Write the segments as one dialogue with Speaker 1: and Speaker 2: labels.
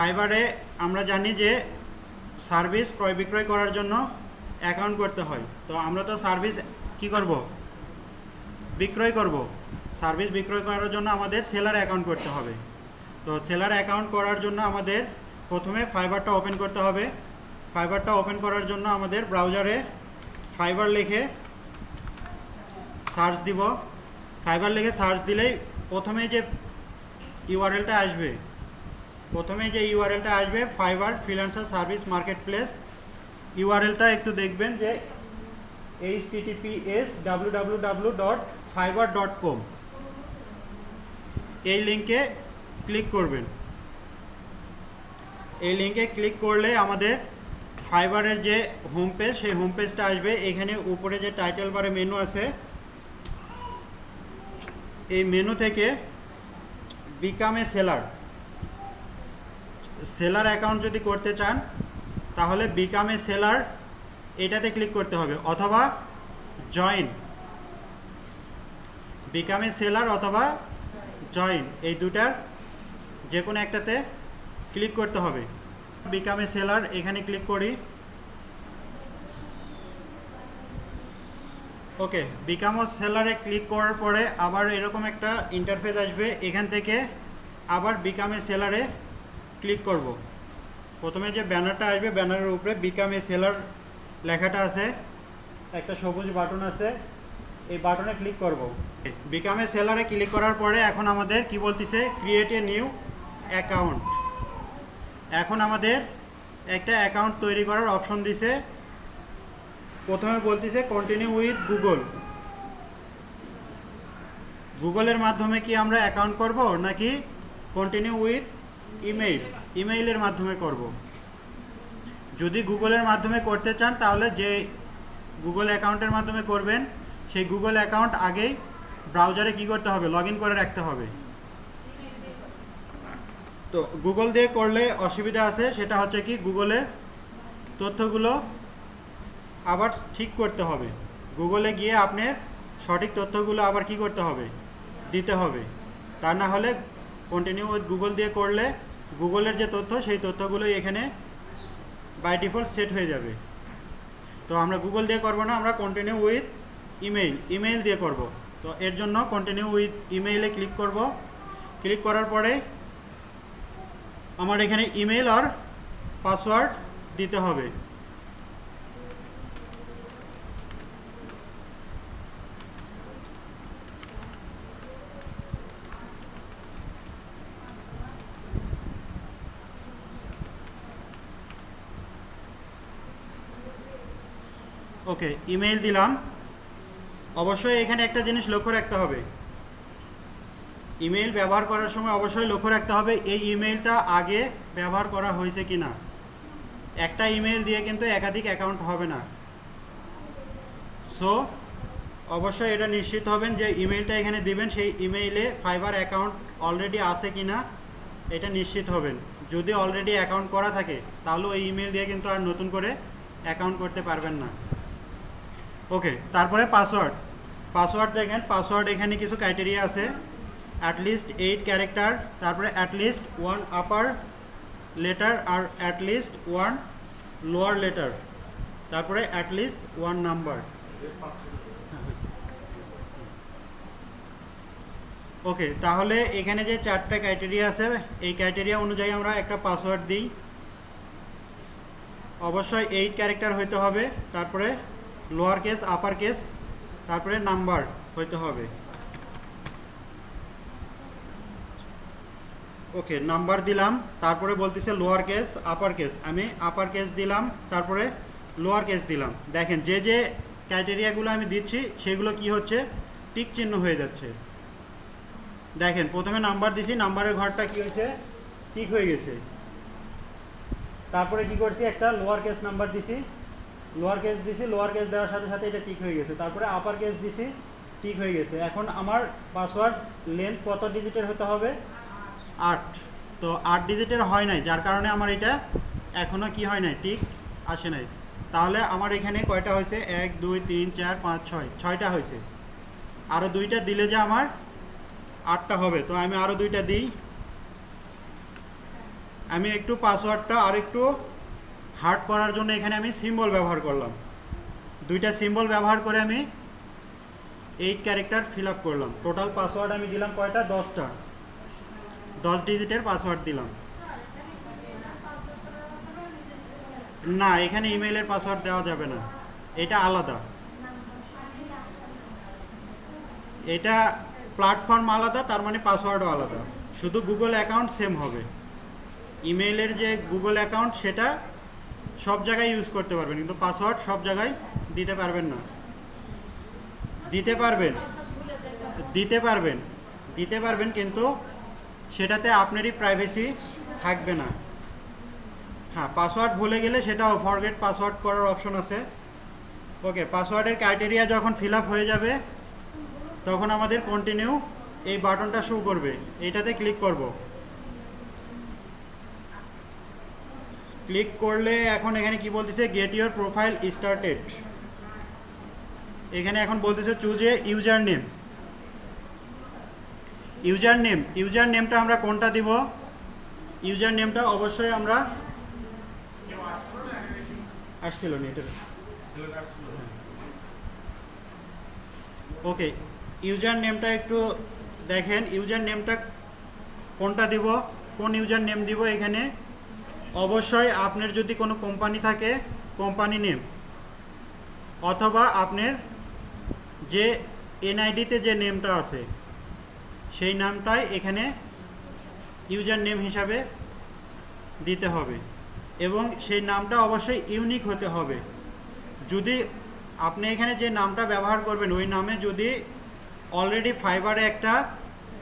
Speaker 1: ফাইবারে আমরা জানি যে সার্ভিস ক্রয় বিক্রয় করার জন্য অ্যাকাউন্ট করতে হয়। তো আমরা তো সার্ভিস কি করব? বিক্রয় করব। সার্ভিস বিক্রয় করার জন্য আমাদের সেলার অ্যাকাউন্ট করতে হবে। তো সেলার অ্যাকাউন্ট করার জন্য আমাদের প্রথমে ফাইবারটা ওপেন করতে হবে। ফাইবারটা ওপেন করার জন্য আমাদের ব্রাউজারে ফাইবার লিখে সার্চ দিব। ফাইবার লিখে সার্চ দিলেই প্রথমে যে ইউআরএলটা আসবে প্রথমে যে ইউআরএলটা আসবে, Fiverr freelancer service marketplace ইউআরএলটা একটু দেখবেন যে H TTPS W W W dot Fiverr dot com. এই লিঙ্কে ক্লিক করবেন। এই লিঙ্কে ক্লিক করলে আমাদের ফাইবারের যে হোম পেজ, সেই হোম পেজটা আসবে। এখানে উপরে যে টাইটেল বারে মেনু আছে, এই মেনু থেকে বিকাম সেলার। সেলার অ্যাকাউন্ট যদি করতে চান, তাহলে বিকাম সেলার এটাতে ক্লিক করতে হবে, অথবা জয়েন বিকাম সেলার অথবা জয়েন এই দুটার যে কোনো একটাতে ক্লিক করতে হবে। বিকাম সেলার এখানে ক্লিক করি। ওকে বিকাম সেলারে ক্লিক করার পরে আবার এরকম একটা ইন্টারফেস আসবে, এখান থেকে আবার বিকাম সেলারে ক্লিক করব। প্রথমে যে ব্যানারটা আসবে, ব্যানারের উপরে বিকাম এ সেলার লেখাটা আছে। একটা সবুজ বাটন আছে। এই বাটনে ক্লিক করব। বিকাম সেলারে ক্লিক করার পরে এখন আমাদের কি বলতেছে? ক্রিয়েট এ নিউ অ্যাকাউন্ট এখন আমাদের একটা অ্যাকাউন্ট তৈরি করার অপশন দিছে। প্রথমে বলতেছে কন্টিনিউ উইথ গুগল গুগলের মাধ্যমে কি আমরা অ্যাকাউন্ট করব নাকি কন্টিনিউ উইথ ইমেইল ইমেইলের মাধ্যমে করব। যদি গুগলের মাধ্যমে করতে চান, তাহলে যে গুগল অ্যাকাউন্টের মাধ্যমে করবেন, সেই গুগল অ্যাকাউন্ট আগেই ব্রাউজারে কি করতে হবে? লগ করে রাখতে হবে। তো গুগল দিয়ে করলে অসুবিধা আছে, সেটা হচ্ছে কি গুগলের তথ্যগুলো আবার ঠিক করতে হবে। গুগলে গিয়ে আপনার সঠিক তথ্যগুলো আবার কি করতে হবে? দিতে হবে। তা না হলে কন্টিনিউ উইথ গুগল দিয়ে করলে গুগলের যে তথ্য, সেই তথ্যগুলোই এখানে বাই ডিফল্ট সেট হয়ে যাবে। তো আমরা গুগল দিয়ে করব না, আমরা কন্টিনিউ উইথ ইমেইল ইমেইল দিয়ে করব। তো এর জন্য কন্টিনিউ উইথ ইমেইলে ক্লিক করব। ক্লিক করার পরে আমার এখানে ইমেইল আর পাসওয়ার্ড দিতে হবে। ওকে ইমেইল দিলাম। অবশ্যই এখানে একটা জিনিস লক্ষ্য রাখতে হবে। ইমেইল ব্যবহার করার সময় অবশ্যই লক্ষ্য রাখতে হবে, এই ইমেইলটা আগে ব্যবহার করা হয়েছে কি না একটা ইমেইল দিয়ে কিন্তু একাধিক অ্যাকাউন্ট হবে না। সো অবশ্যই এটা নিশ্চিত হবেন যে ইমেইলটা এখানে দিবেন, সেই ইমেইলে ফাইবার অ্যাকাউন্ট অলরেডি আছে কি না এটা নিশ্চিত হবেন। যদি অলরেডি অ্যাকাউন্ট করা থাকে, তাহলে ওই ইমেল দিয়ে কিন্তু আর নতুন করে অ্যাকাউন্ট করতে পারবেন না। ওকে তারপরে পাসওয়ার্ড পাসওয়ার্ড দেখেন পাসওয়ার্ড এখানে কিছু ক্রাইটেরিয়া আছে। অ্যাটলিস্ট এইট ক্যারেক্টার তারপরে at least one upper letter R at least one lower letter তারপরে at least one number okay তাহলে এখানে যে চারটা ক্রাইটেরিয়া আছে, এই ক্রাইটেরিয়া অনুযায়ী আমরা একটা পাসওয়ার্ড দিই। অবশ্যই এইট ক্যারেক্টার হইতে হবে, তারপরে লোয়ার কেস আপার কেস তারপরে নাম্বার হইতে হবে। ওকে নাম্বার দিলাম, তারপরে বলতেছে লোয়ার কেস আপার কেস আমি আপার কেস দিলাম, তারপরে লোয়ার কেস দিলাম। দেখেন, যে যে ক্রাইটেরিয়াগুলো আমি দিচ্ছি, সেগুলো কি হচ্ছে? টিক চিহ্ন হয়ে যাচ্ছে। দেখেন, প্রথমে নাম্বার দিছি নাম্বারের ঘরটা কি হয়েছে? ঠিক হয়ে গেছে। তারপরে কি করছি? একটা লোয়ার কেস নাম্বার দিছি। লোয়ার কেস দিছি লোয়ার কেস দেওয়ার সাথে সাথে এটা ঠিক হয়ে গেছে। তারপরে আপার কেস দিছি ঠিক হয়ে গেছে। এখন আমার পাসওয়ার্ড লেন্থ কত ডিজিটের হতে হবে? আট। তো আট ডিজিটের হয় নাই, যার কারণে আমার এটা এখনও কি হয় নাই, ঠিক আসে নাই। তাহলে আমার এখানে কয়টা হয়েছে? এক, দুই, তিন, চার, পাঁচ, ছয়। ছয়টা হয়েছে। আরও দুইটা দিলে যে আমার আটটা হবে। তো আমি আরও দুইটা দিই। আমি একটু পাসওয়ার্ডটা আর একটু হার্ড করার জন্য এখানে আমি সিম্বল ব্যবহার করলাম। দুইটা সিম্বল ব্যবহার করে আমি এইট ক্যারেক্টার ফিল আপ করলাম। টোটাল পাসওয়ার্ড আমি দিলাম কয়টা? দশটা। দশ ডিজিটের পাসওয়ার্ড দিলাম। না, এখানে ইমেলের পাসওয়ার্ড দেওয়া যাবে না। এটা আলাদা। এটা প্ল্যাটফর্ম আলাদা, তার মানে পাসওয়ার্ডও আলাদা। শুধু গুগল অ্যাকাউন্ট সেম হবে। ইমেইলের যে গুগল অ্যাকাউন্ট সেটা সব জায়গায় ইউজ করতে পারবেন, কিন্তু পাসওয়ার্ড সব জায়গায় দিতে পারবেন না। দিতে পারবেন দিতে পারবেন দিতে পারবেন, কিন্তু সেটাতে আপনারই প্রাইভেসি থাকবে না। হ্যাঁ পাসওয়ার্ড ভুলে গেলে সেটাও ফরগেট পাসওয়ার্ড করার অপশন আছে। ওকে পাসওয়ার্ডের ক্রাইটেরিয়া যখন ফিল হয়ে যাবে, তখন আমাদের কন্টিনিউ এই বাটনটা শো করবে। এইটাতে ক্লিক করব। ক্লিক করলে এখন এখানে কি বলতেছে গেট ইউর প্রোফাইল স্টার্টেড এখানে এখন বলতেছে choose user name user name user নেমটা আমরা কোনটা দিব? ইউজার নেমটা অবশ্যই আমরা আসছিল না, এটা ওকে ইউজার নেমটা একটু দেখেন ইউজার নেমটা কোনটা দিব? কোন ইউজার নেম দিব এখানে? অবশ্যই আপনার যদি কোনো কোম্পানি থাকে, কোম্পানি নেম, অথবা আপনার যে এনআইডিতে যে নেমটা আছে, সেই নামটাই এখানে ইউজার নেম হিসাবে দিতে হবে এবং সেই নামটা অবশ্যই ইউনিক হতে হবে। যদি আপনি এখানে যে নামটা ব্যবহার করবেন, ওই নামে যদি অলরেডি ফাইবারে একটা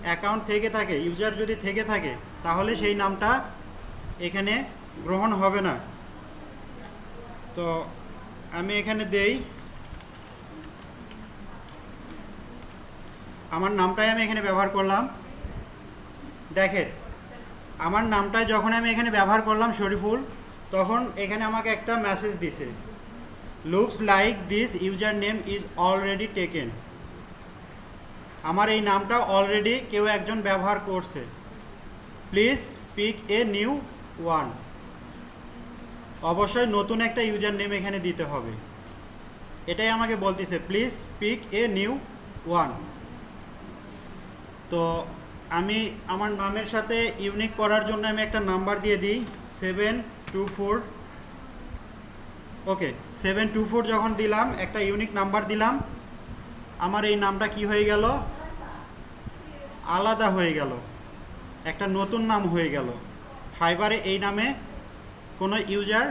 Speaker 1: অ্যাকাউন্ট থেকে থাকে, ইউজার যদি থেকে থাকে, তাহলে সেই নামটা এখানে গ্রহণ হবে না। তো আমি এখানে দেই। আমার নামটাই আমি এখানে ব্যবহার করলাম। দেখেন, আমার নামটা যখন আমি এখানে ব্যবহার করলাম শরীফুল, তখন এখানে আমাকে একটা মেসেজ দিছে। Looks like this user name is already taken আমার এই নামটা অলরেডি কেউ একজন ব্যবহার করছে। Please pick a new one অবশ্যই নতুন একটা ইউজার নেম এখানে দিতে হবে। এটাই আমাকে বলতেছে please pick a new one তো আমি আমার নামের সাথে ইউনিক করার জন্য আমি একটা নাম্বার দিয়ে দিই seven two four okay seven two four যখন দিলাম, একটা ইউনিক নাম্বার দিলাম, আমার এই নামটা কি হয়ে গেল? আলাদা হয়ে গেল। একটা নতুন নাম হয়ে গেল। ফাইবারে এই নামে কোনো ইউজার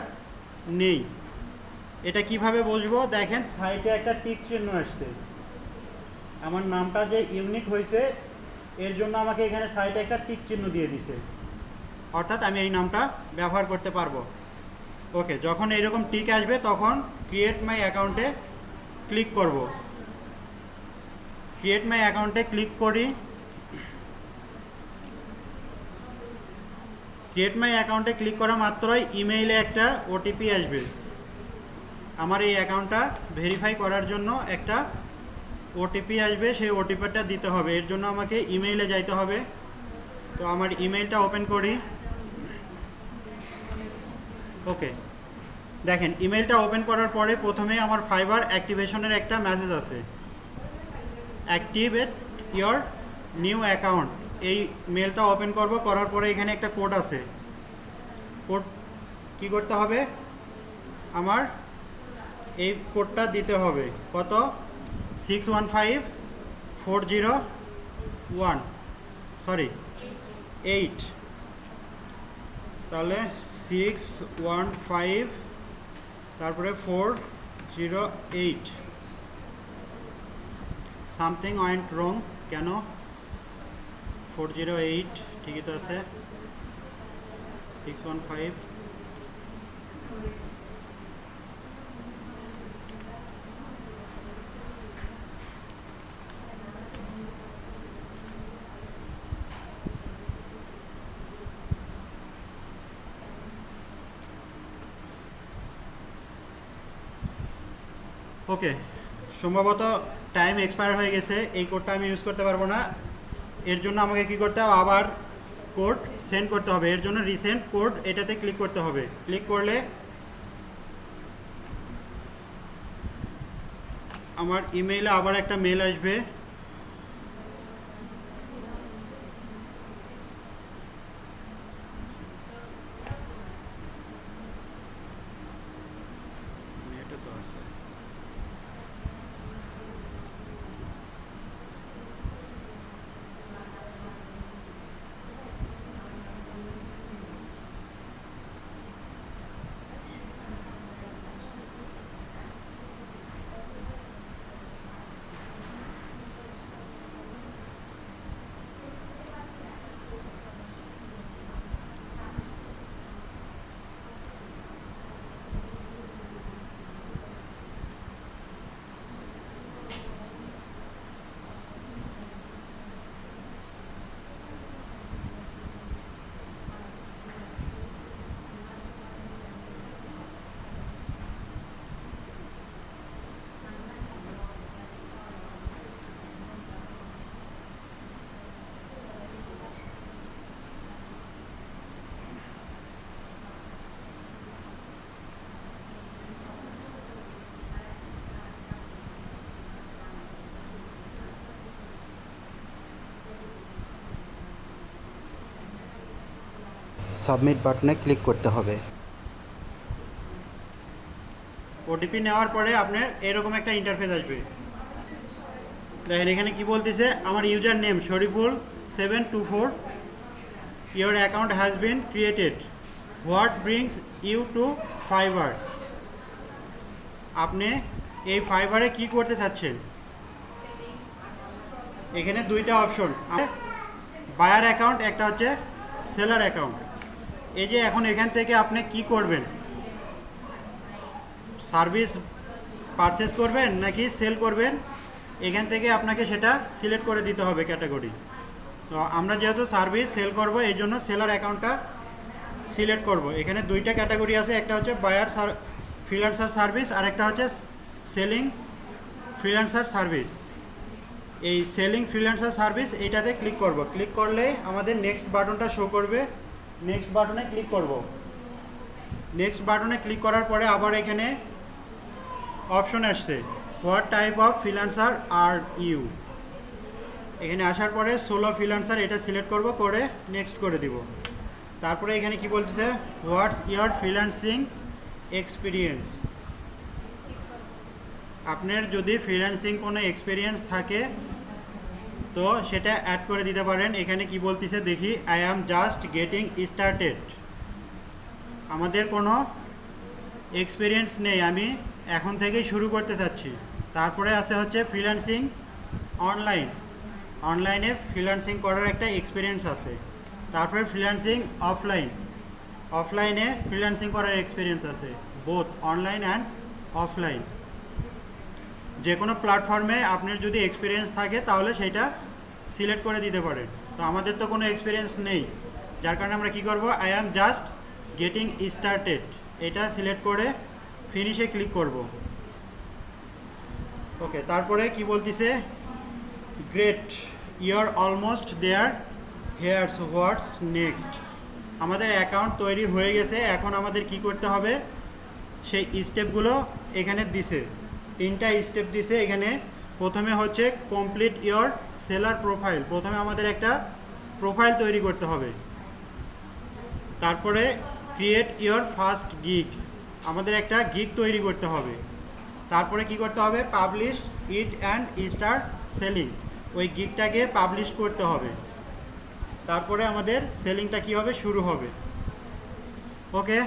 Speaker 1: নেই। এটা কীভাবে বুঝব? দেখেন, সাইটে একটা টিক চিহ্ন আসছে। আমার নামটা যে ইউনিক হয়েছে, এর জন্য আমাকে এখানে সাইটে একটা টিক চিহ্ন দিয়ে দিছে। অর্থাৎ আমি এই নামটা ব্যবহার করতে পারব। ওকে, যখন এইরকম টিক আসবে, তখন ক্রিয়েট মাই অ্যাকাউন্টে ক্লিক করব। ক্রিয়েট মাই অ্যাকাউন্টে ক্লিক করি। ক্রিয়েট মাই অ্যাকাউন্টে ক্লিক করা মাত্রই ইমেইলে একটা ওটিপি আসবে। আমার এই অ্যাকাউন্টটা ভেরিফাই করার জন্য একটা ওটিপি আসবে, সেই ওটিপিটা দিতে হবে। এর জন্য আমাকে ইমেইলে যাইতে হবে। তো আমার ইমেইলটা ওপেন করি। ওকে দেখেন ইমেলটা ওপেন করার পরে প্রথমে আমার ফাইবার অ্যাক্টিভেশনের একটা মেসেজ আছে। অ্যাক্টিভেট ইয়োর নিউ অ্যাকাউন্ট এই মেলটা ওপেন করব, করার পরে এখানে একটা কোড আছে। কোড কি করতে হবে? আমার এই কোডটা দিতে হবে। কত? Six one five four zero one sorry eight তাহলে সিক্স ওয়ান ফাইভ তারপরে four zero eight something went wrong কেন? ফোর জিরো এইট ঠিকই তো আছে। সিক্স ওয়ান ফাইভ ওকে সম্ভবত টাইম এক্সপায়ার হয়ে গেছে, এই কোডটা আমি ইউজ করতে পারব না। এর জন্য আমাকে কি করতে হবে? আবার কোড সেন্ড করতে হবে। এর জন্য রিসেন্ট কোড এটাতে ক্লিক করতে হবে। ক্লিক করলে আমার ইমেইলে আবার একটা মেল আসবে। এটা তো আছে।
Speaker 2: সাবমিট বাটনে ক্লিক করতে হবে।
Speaker 1: ওটিপি নেওয়ার পরে আপনার এরকম একটা ইন্টারফেস আসবে। দেখেন এখানে কি বলতেছে? আমার user name Shariful seven two four your account has been created what brings you to Fiverr আপনি এই ফাইবারে কি করতে চাচ্ছেন? এখানে দুইটা অপশন বায়ার অ্যাকাউন্ট একটা হচ্ছে সেলার অ্যাকাউন্ট এই যে এখন এখান থেকে আপনি কি করবেন? সার্ভিস পারচেস করবেন নাকি সেল করবেন? এখান থেকে আপনাকে সেটা সিলেক্ট করে দিতে হবে ক্যাটাগরি তো আমরা যেহেতু সার্ভিস সেল করব, এই জন্য সেলার অ্যাকাউন্টটা সিলেক্ট করব। এখানে দুইটা ক্যাটাগরি আছে, একটা হচ্ছে বায়ার সার ফ্রিল্যান্সার সার্ভিস আর একটা হচ্ছে সেলিং ফ্রিল্যান্সার সার্ভিস এই সেলিং ফ্রিল্যান্সার সার্ভিস এইটাতে ক্লিক করব। ক্লিক করলে আমাদের নেক্সট বাটনটা শো করবে। নেক্সট বাটনে ক্লিক করব। নেক্সট বাটনে ক্লিক করার পরে আবার এখানে অপশন আসছে। What type of freelancer are you এখানে আসার পরে সোলো ফ্রিল্যান্সার এটা সিলেক্ট করব, করে নেক্সট করে দিব। তারপরে এখানে কি বলতেছে? হোয়াটস ইয়োর ফ্রিল্যান্সিং এক্সপিরিয়েন্স আপনার যদি ফ্রিল্যান্সিং কোনো এক্সপিরিয়েন্স থাকে তো সেটা অ্যাড করে দিতে পারেন। এখানে কি বলতেছে দেখি I am just getting started আমাদের কোনো এক্সপিরিয়েন্স নেই। আমি এখন থেকেই শুরু করতে চাচ্ছি। তারপরে আছে হচ্ছে ফ্রিল্যান্সিং অনলাইন অনলাইনে ফ্রিল্যান্সিং করার একটা এক্সপিরিয়েন্স আছে। তারপরে ফ্রিল্যান্সিং অফলাইন অফলাইনে ফ্রিল্যান্সিং করার এক্সপিরিয়েন্স আছে। বোথ অনলাইন অ্যান্ড অফলাইন যে কোনো প্ল্যাটফর্মে আপনার যদি এক্সপিরিয়েন্স থাকে, তাহলে সেটা সিলেক্ট করে দিতে পারেন তো আমাদের তো কোনো এক্সপিরিয়েন্স নেই। যার কারণে আমরা কি করব? I am just getting started এটা সিলেক্ট করে ফিনিশে ক্লিক করব। ওকে তারপরে কি বলতিছে? Great you're almost there here's what's next আমাদের অ্যাকাউন্ট তৈরি হয়ে গেছে। এখন আমাদের কি করতে হবে? সেই স্টেপগুলো এখানে দিছে। তিনটা স্টেপ দিছে এখানে। প্রথমে হচ্ছে কমপ্লিট ইয়োর সেলার প্রোফাইল প্রথমে আমাদের একটা প্রোফাইল তৈরি করতে হবে। তারপরে ক্রিয়েট ইয়োর ফার্স্ট গিগ আমাদের একটা গিগ তৈরি করতে হবে। তারপরে কি করতে হবে? Publish it and start selling ওই গিগটাকে পাবলিশ করতে হবে। তারপরে আমাদের সেলিংটা কি হবে? শুরু হবে। ওকে